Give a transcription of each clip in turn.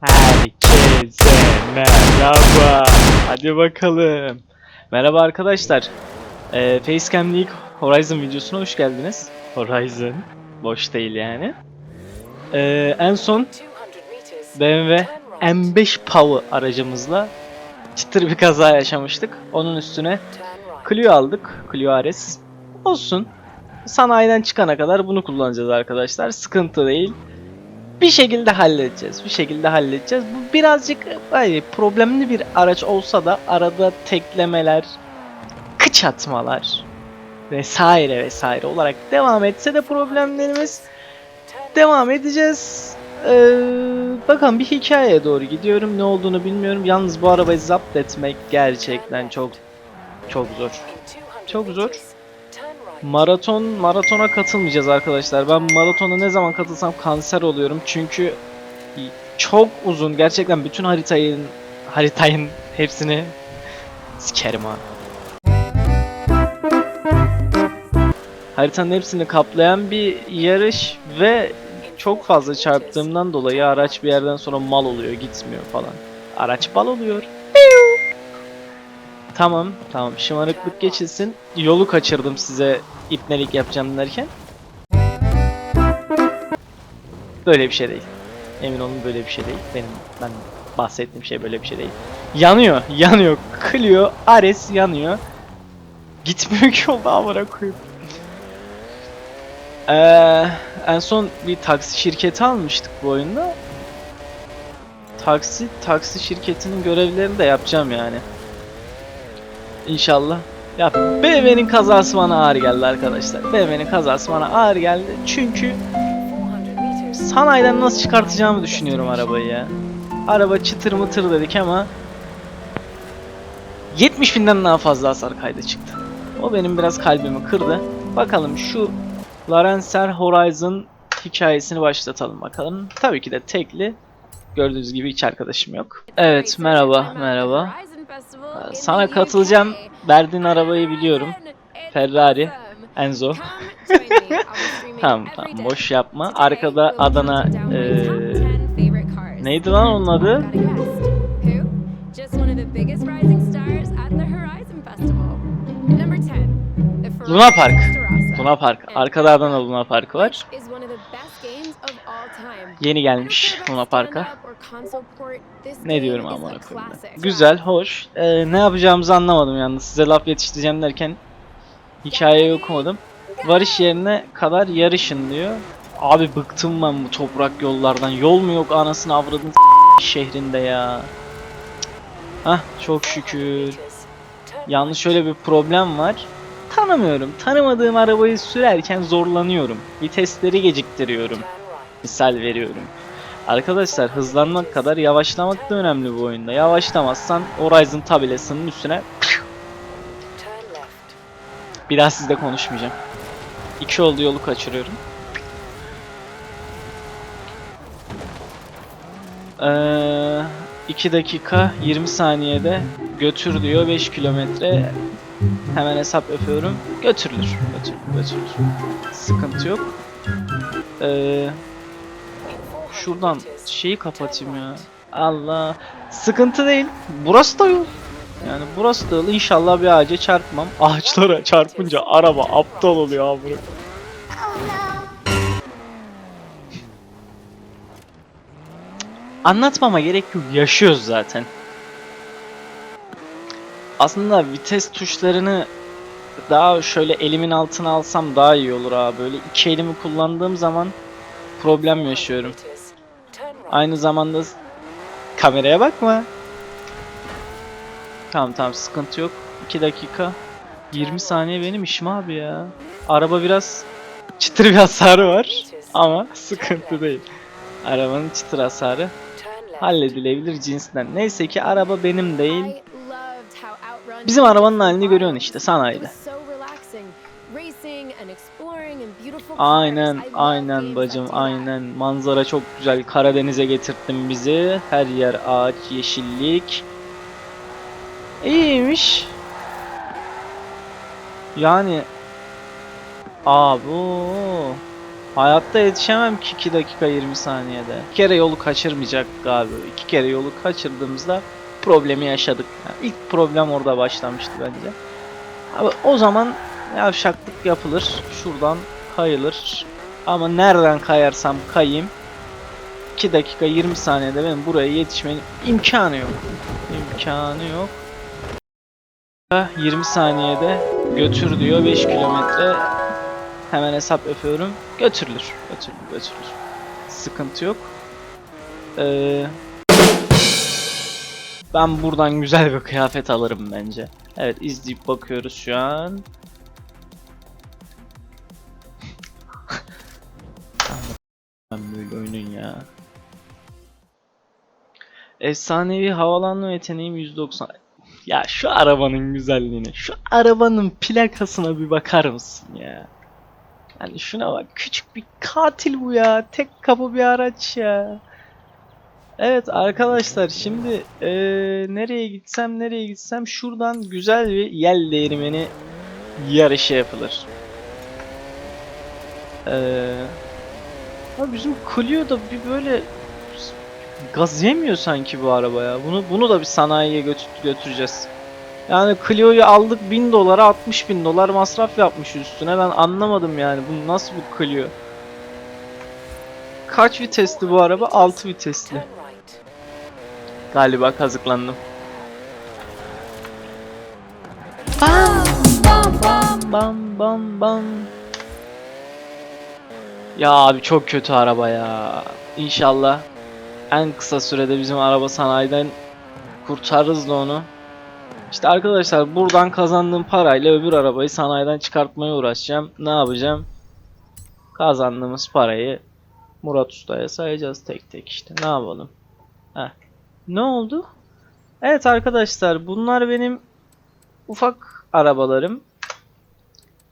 Herkese merhaba. Hadi bakalım. Merhaba arkadaşlar. Ee, Facecam League Horizon videosuna hoş geldiniz. Horizon. Boş değil yani. Ee, en son BMW M5 Power aracımızla çıtır bir kaza yaşamıştık. Onun üstüne Clio aldık. Clio RS. Olsun. Sanayiden çıkana kadar bunu kullanacağız arkadaşlar. Sıkıntı değil. Bir şekilde halledeceğiz. Bir şekilde halledeceğiz. Bu birazcık hani problemli bir araç olsa da arada teklemeler, kıç atmalar vesaire vesaire olarak devam etse de problemlerimiz devam edeceğiz. Ee, bakalım bir hikayeye doğru gidiyorum. Ne olduğunu bilmiyorum. Yalnız bu arabayı zapt etmek gerçekten çok çok zor. Çok zor. Maraton maratona katılmayacağız arkadaşlar. Ben maratona ne zaman katılsam kanser oluyorum. Çünkü çok uzun. Gerçekten bütün haritayın haritayın hepsini sikerim ha. Haritanın hepsini kaplayan bir yarış ve çok fazla çarptığımdan dolayı araç bir yerden sonra mal oluyor, gitmiyor falan. Araç bal oluyor. Tamam, tamam. Şımarıklık geçilsin. Yolu kaçırdım size ipnelik yapacağım derken. Böyle bir şey değil. Emin olun böyle bir şey değil. Benim ben bahsettiğim şey böyle bir şey değil. Yanıyor, yanıyor. Clio, Ares yanıyor. Gitmiyor ki yolda amına koyayım. Ee, en son bir taksi şirketi almıştık bu oyunda. Taksi, taksi şirketinin görevlerini de yapacağım yani. İnşallah. Ya BMW'nin kazası bana ağır geldi arkadaşlar. BMW'nin kazası bana ağır geldi. Çünkü sanayiden nasıl çıkartacağımı düşünüyorum arabayı ya. Araba çıtır mıtır dedik ama 70 binden daha fazla hasar kaydı çıktı. O benim biraz kalbimi kırdı. Bakalım şu Lancer Horizon hikayesini başlatalım bakalım. Tabii ki de tekli. Gördüğünüz gibi hiç arkadaşım yok. Evet merhaba merhaba. Ee, Sana katılacağım. Verdiğin arabayı biliyorum. Ferrari. Enzo. Tamam tamam boş yapma. Arkada Adana eee, neydi lan onun adı? Luna Park. Luna Park. Arkada Adana Luna Park var. Yeni gelmiş Luna Park'a. Ne diyorum ben. Güzel, hoş. Ee, ne yapacağımızı anlamadım yalnız. Size laf yetiştireceğim derken hikayeyi okumadım. Varış yerine kadar yarışın diyor. Abi bıktım ben bu toprak yollardan. Yol mu yok anasını avradın şehrinde ya. Hah çok şükür. Yalnız şöyle bir problem var. Tanımıyorum. Tanımadığım arabayı sürerken zorlanıyorum. Vitesleri geciktiriyorum. Misal veriyorum. Arkadaşlar hızlanmak kadar yavaşlamak da önemli bu oyunda. Yavaşlamazsan Horizon tabelasının üstüne bir daha sizle konuşmayacağım. İki oldu yolu kaçırıyorum. Ee, 2 dakika 20 saniyede götür diyor 5 kilometre hemen hesap yapıyorum. Götürülür. Götürülür götürülür. Sıkıntı yok. Ee, şuradan şeyi kapatayım ya. Allah. Sıkıntı değil. Burası da yol yani burası da yol inşallah bir ağaca çarpmam. Ağaçlara çarpınca araba aptal oluyor abi. Anlatmama gerek yok. Yaşıyoruz zaten. Aslında vites tuşlarını daha şöyle elimin altına alsam daha iyi olur abi. Böyle iki elimi kullandığım zaman problem yaşıyorum. Aynı zamanda kameraya bakma. Tamam tamam sıkıntı yok. 2 dakika 20 saniye benim işim abi ya. Araba biraz çıtır bir hasarı var ama sıkıntı değil. Arabanın çıtır hasarı halledilebilir cinsinden. Neyse ki araba benim değil. Bizim arabanın halini görüyorsun işte sanayide. Aynen aynen bacım aynen. Manzara çok güzel. Karadeniz'e getirttin bizi. Her yer ağaç, yeşillik. İyiymiş. Yani Aa bu Hayatta yetişemem ki 2 dakika 20 saniyede. Bir kere yolu kaçırmayacak abi. İki kere yolu kaçırdığımızda problemi yaşadık. Yani ilk problem orada başlamıştı bence. Abi o zaman yavşaklık yapılır. Şuradan kayılır. Ama nereden kayarsam kayayım 2 dakika 20 saniyede benim buraya yetişmenin imkanı yok. İmkanı yok. 20 saniyede götür diyor 5 kilometre hemen hesap yapıyorum götürülür götürülür götürülür sıkıntı yok ee, ben buradan güzel bir kıyafet alırım bence evet izleyip bakıyoruz şu an ben böyle oyunun ya Efsanevi havalanma yeteneğim 190 ya şu arabanın güzelliğine, şu arabanın plakasına bir bakar mısın ya? Yani şuna bak, küçük bir katil bu ya. Tek kapı bir araç ya. Evet arkadaşlar şimdi eee, nereye gitsem nereye gitsem şuradan güzel bir yel değirmeni yarışı yapılır. Eee bizim Clio da bir böyle Gaz yemiyor sanki bu araba ya. Bunu bunu da bir sanayiye götür götüreceğiz. Yani Clio'yu aldık 1000 dolara 60 bin dolar masraf yapmış üstüne. Ben anlamadım yani. Bu nasıl bir Clio? Kaç vitesli bu araba? 6 vitesli. Galiba kazıklandım. Bam bam bam bam bam bam. Ya abi çok kötü araba ya. İnşallah en kısa sürede bizim araba sanayiden kurtarırız da onu. İşte arkadaşlar buradan kazandığım parayla öbür arabayı sanayiden çıkartmaya uğraşacağım. Ne yapacağım? Kazandığımız parayı Murat Usta'ya sayacağız tek tek işte. Ne yapalım? Heh. Ne oldu? Evet arkadaşlar bunlar benim ufak arabalarım.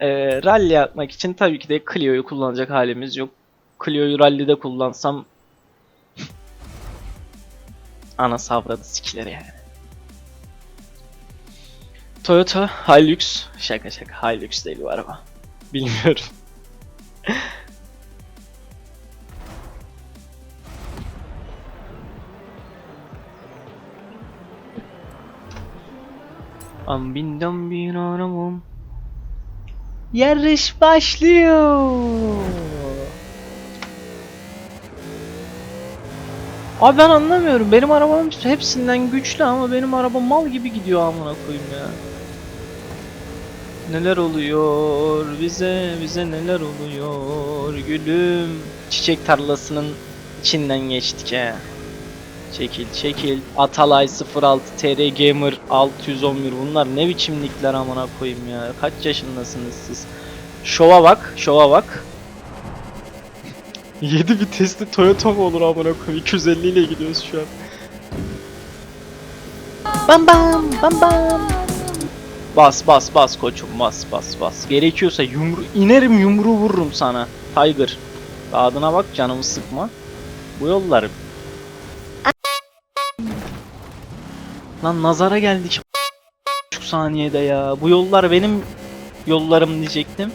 Ee, rally yapmak için tabii ki de Clio'yu kullanacak halimiz yok. Clio'yu rally'de kullansam ana savradı sikilir yani. Toyota Hilux. Şaka şaka Hilux değil bu araba. Bilmiyorum. Am bir arabam. Yarış başlıyor. Abi ben anlamıyorum. Benim arabam hepsinden güçlü ama benim araba mal gibi gidiyor amına koyayım ya. Neler oluyor bize bize neler oluyor gülüm. Çiçek tarlasının içinden geçtik he. Çekil çekil. Atalay 06 TR Gamer 611 bunlar ne biçim nickler amına koyayım ya. Kaç yaşındasınız siz? Şova bak, şova bak. 7 vitesli Toyota mı olur amına koyayım? 250 ile gidiyoruz şu an. Bam bam bam bam. Bas bas bas koçum bas bas bas. Gerekiyorsa yumru inerim yumruğu vururum sana. Tiger. Adına bak canımı sıkma. Bu yollar. Lan nazara geldik. Şu saniyede ya. Bu yollar benim yollarım diyecektim.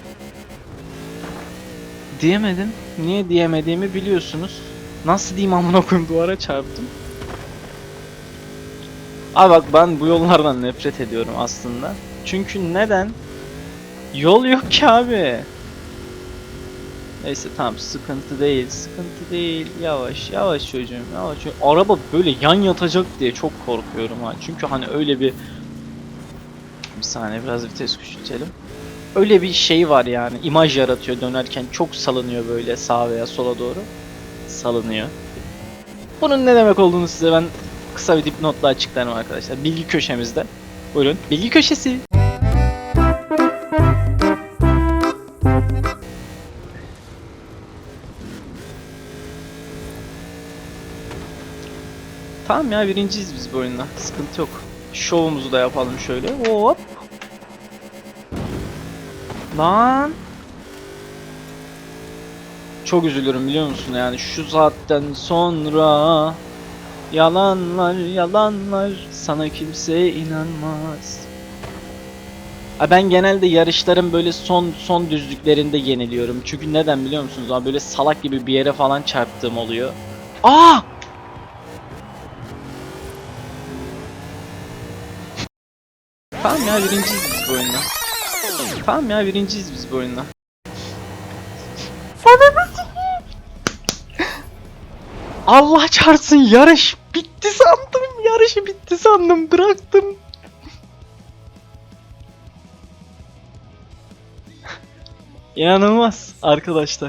Diyemedim. Niye diyemediğimi biliyorsunuz. Nasıl diyeyim amına koyayım duvara çarptım. Abi bak ben bu yollardan nefret ediyorum aslında. Çünkü neden? Yol yok ki abi. Neyse tamam sıkıntı değil, sıkıntı değil. Yavaş, yavaş çocuğum, yavaş. çocuğum. Araba böyle yan yatacak diye çok korkuyorum ha. Çünkü hani öyle bir... Bir saniye biraz vites küçültelim öyle bir şey var yani. imaj yaratıyor dönerken çok salınıyor böyle sağa veya sola doğru. Salınıyor. Bunun ne demek olduğunu size ben kısa bir dipnotla açıklarım arkadaşlar. Bilgi köşemizde. Buyurun. Bilgi köşesi. Tamam ya birinciyiz biz bu oyunda. Sıkıntı yok. Şovumuzu da yapalım şöyle. Hop. Lan. Çok üzülürüm biliyor musun yani şu saatten sonra yalanlar yalanlar sana kimse inanmaz. Aa, Ben genelde yarışların böyle son son düzlüklerinde yeniliyorum. Çünkü neden biliyor musunuz? Abi böyle salak gibi bir yere falan çarptığım oluyor. Aa! Tamam ya birinciyiz biz bu oyunda. Tamam ya birinciyiz biz bu oyunda. Allah çarpsın yarış bitti sandım. Yarışı bitti sandım. Bıraktım. İnanılmaz arkadaşlar.